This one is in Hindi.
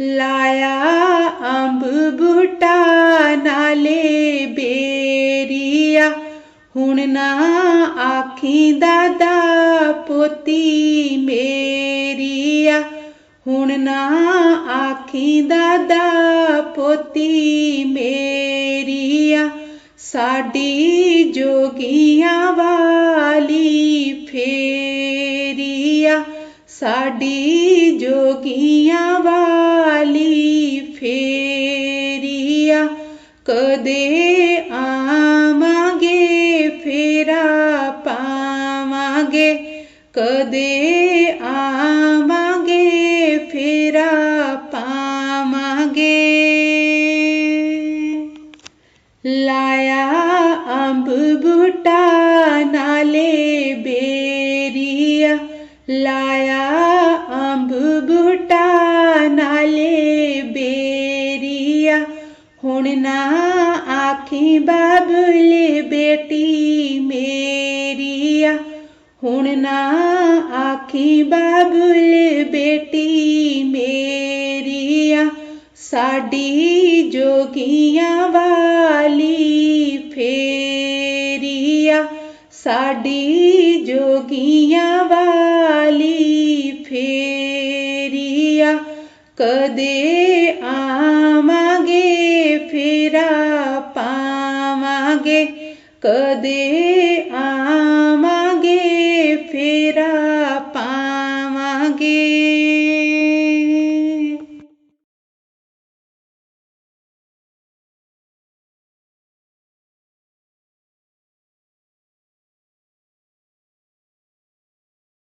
ਲਾਇਆ ਅੰਬ ਬੂਟਾ ਨਾਲੇ ਬੇਰੀਆ। ਹੁਣ ਨਾ ਆਖੀ ਦਾਦਾ ਪੋਤੀ ਮੇਰੀਆ। ਹੁਣ ਨਾ ਆਖੀ ਦਾਦਾ ਪੋਤੀ ਮੇਰੀਆ। ਸਾਡੀ ਜੋਗੀਆਂ ਵਾਲੀ ਫੇਰੀਆ। ਸਾਡੀ ਜੋਗੀਆਂ फेरिया, कदे आमागे, फेरा पामागे। कदे आमागे, फेरा पामागे। लाया अंब बूटा, नाले बेरिया। लाया अंब बूटा ना आखी बाबले बेटी मेरिया हुण ना आँखें बाबले बेटी मेरिया साडी जोगिया वाली फेरिया साडी जोगिया वाली फेरिया कदे आ आमागे कदे आमा